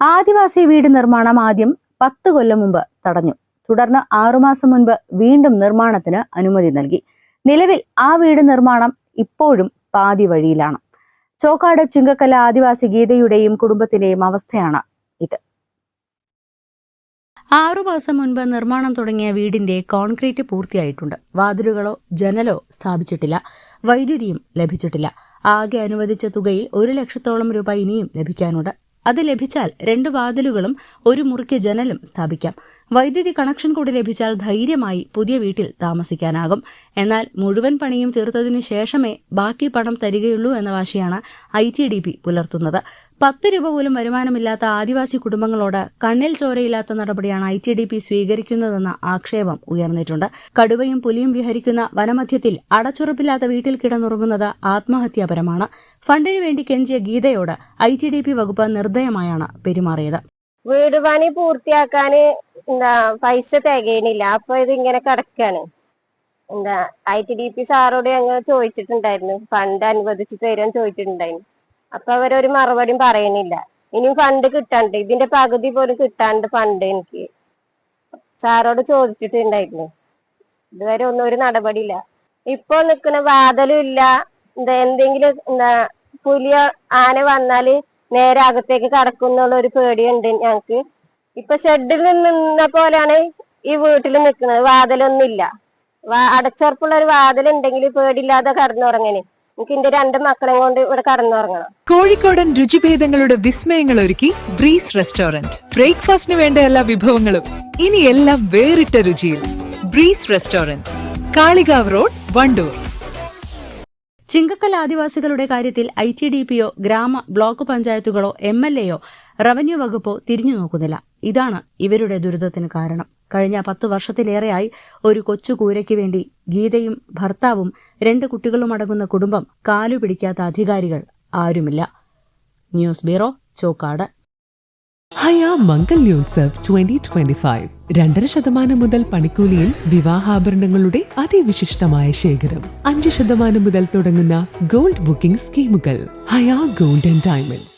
ആദിവാസി വീട് നിർമ്മാണം ആദ്യം പത്ത് കൊല്ലം മുമ്പ് തടഞ്ഞു. തുടർന്ന് ആറുമാസം മുൻപ് വീണ്ടും നിർമ്മാണത്തിന് അനുമതി നൽകി. നിലവിൽ ആ വീട് നിർമ്മാണം ഇപ്പോഴും പാതി വഴിയിലാണ്. ചോക്കാട് ചുങ്കക്കല ആദിവാസി ഗീതയുടെയും കുടുംബത്തിന്റെയും അവസ്ഥയാണ് ഇത്. ആറുമാസം മുൻപ് നിർമ്മാണം തുടങ്ങിയ വീടിന്റെ കോൺക്രീറ്റ് പൂർത്തിയായിട്ടുണ്ട്. വാതിലുകളോ ജനലോ സ്ഥാപിച്ചിട്ടില്ല. വൈദ്യുതിയും ലഭിച്ചിട്ടില്ല. ആകെ അനുവദിച്ച തുകയിൽ ഒരു ലക്ഷത്തോളം രൂപ ഇനിയും ലഭിക്കാനുണ്ട്. അത് ലഭിച്ചാൽ രണ്ട് വാതിലുകളും ഒരു മുറിക്ക് ജനലും സ്ഥാപിക്കാം വൈദ്യുതി കണക്ഷൻ കൂടി ലഭിച്ചാൽ ധൈര്യമായി പുതിയ വീട്ടിൽ താമസിക്കാനാകും. എന്നാൽ മുഴുവൻ പണിയും തീർത്തതിനു ശേഷമേ ബാക്കി പണം തരികയുള്ളൂ എന്ന വാശിയാണ് ഐ ടി ഡി പി പുലർത്തുന്നത്. പത്ത് രൂപ പോലും വരുമാനമില്ലാത്ത ആദിവാസി കുടുംബങ്ങളോട് കണ്ണിൽ ചോരയില്ലാത്ത നടപടിയാണ് ഐ ടി ഡി പി സ്വീകരിക്കുന്നതെന്ന ആക്ഷേപം ഉയർന്നിട്ടുണ്ട്. കടുവയും പുലിയും വിഹരിക്കുന്ന വനമധ്യത്തിൽ അടച്ചുറപ്പില്ലാത്ത വീട്ടിൽ കിടന്നുറങ്ങുന്നത് ആത്മഹത്യാപരമാണ്. ഫണ്ടിനു വേണ്ടി കെഞ്ചിയ ഗീതയോട് ഐ ടി ഡി പി വകുപ്പ് നിർദ്ദയമായാണ് പെരുമാറിയത്. വീട് പണി പൂർത്തിയാക്കാന് എന്താ പൈസ തികയണില്ല. അപ്പൊ ഇത് ഇങ്ങനെ കിടക്കാണ്. എന്താ ഐ ടി ഡി പി സാറോട് ഞങ്ങൾ ചോദിച്ചിട്ടുണ്ടായിരുന്നു. ഫണ്ട് അനുവദിച്ച് തരാൻ ചോദിച്ചിട്ടുണ്ടായിരുന്നു. അപ്പൊ അവരൊരു മറുപടിയും പറയണില്ല ഇനിയും ഫണ്ട് കിട്ടാണ്ട് ഇതിന്റെ പകുതി പോലും കിട്ടാണ്ട് ഫണ്ട് എനിക്ക് സാറോട് ചോദിച്ചിട്ടുണ്ടായിരുന്നു. ഇതുവരെ ഒന്നും ഒരു നടപടിയില്ല. ഇപ്പൊ നിൽക്കുന്ന വാതലും ഇല്ല. എന്താ എന്തെങ്കിലും എന്താ പുലിയോ ആന വന്നാൽ നേരെ അകത്തേക്ക് കടക്കുന്നുള്ള ഒരു പേടിയുണ്ട് ഞങ്ങക്ക്. ഇപ്പൊ ഷെഡിൽ നിന്ന പോലെയാണ് ഈ വീട്ടിൽ നിൽക്കുന്നത്. വാതിലൊന്നുമില്ല. അടച്ചുറപ്പുള്ള ഒരു വാതിലുണ്ടെങ്കിൽ പേടിയില്ലാതെ കടന്നുറങ്ങന് എനിക്ക് എന്റെ രണ്ട് മക്കളെ കൊണ്ട് ഇവിടെ കടന്നുറങ്ങണം. കോഴിക്കോടൻ രുചിഭേദങ്ങളുടെ വിസ്മയങ്ങൾ ഒരുക്കി ബ്രീസ് റെസ്റ്റോറന്റ് ബ്രേക്ക്ഫാസ്റ്റിന് വേണ്ട എല്ലാ വിഭവങ്ങളും ഇനി എല്ലാം വേറിട്ട രുചിയിൽ. Breeze restaurant Kalikavu road Wandoor. Chinkakkal ആദിവാസികളുടെ കാര്യത്തിൽ ഐ ടി ഡി പിയോ ഗ്രാമ ബ്ലോക്ക് പഞ്ചായത്തുകളോ എം എൽ എയോ റവന്യൂ വകുപ്പോ തിരിഞ്ഞു നോക്കുന്നില്ല ഇതാണ് ഇവരുടെ ദുരിതത്തിന് കാരണം. കഴിഞ്ഞ പത്തു വർഷത്തിലേറെയായി ഒരു കൊച്ചു കൂരയ്ക്ക് വേണ്ടി ഗീതയും ഭർത്താവും രണ്ട് കുട്ടികളും അടങ്ങുന്ന കുടുംബം കാലുപിടിക്കാത്ത അധികാരികൾ ആരുമില്ല. News bureau Chokkad. ഹയാ മംഗല്യോത്സവ് രണ്ടര ശതമാനം മുതൽ പണിക്കൂലിയിൽ വിവാഹാഭരണങ്ങളുടെ അതിവിശിഷ്ടമായ ശേഖരം. അഞ്ച് ശതമാനം മുതൽ തുടങ്ങുന്ന ഗോൾഡ് ബുക്കിംഗ് സ്കീമുകൾ. ഹയാ ഗോൾഡ് ആൻഡ് ഡയമണ്ട്സ്.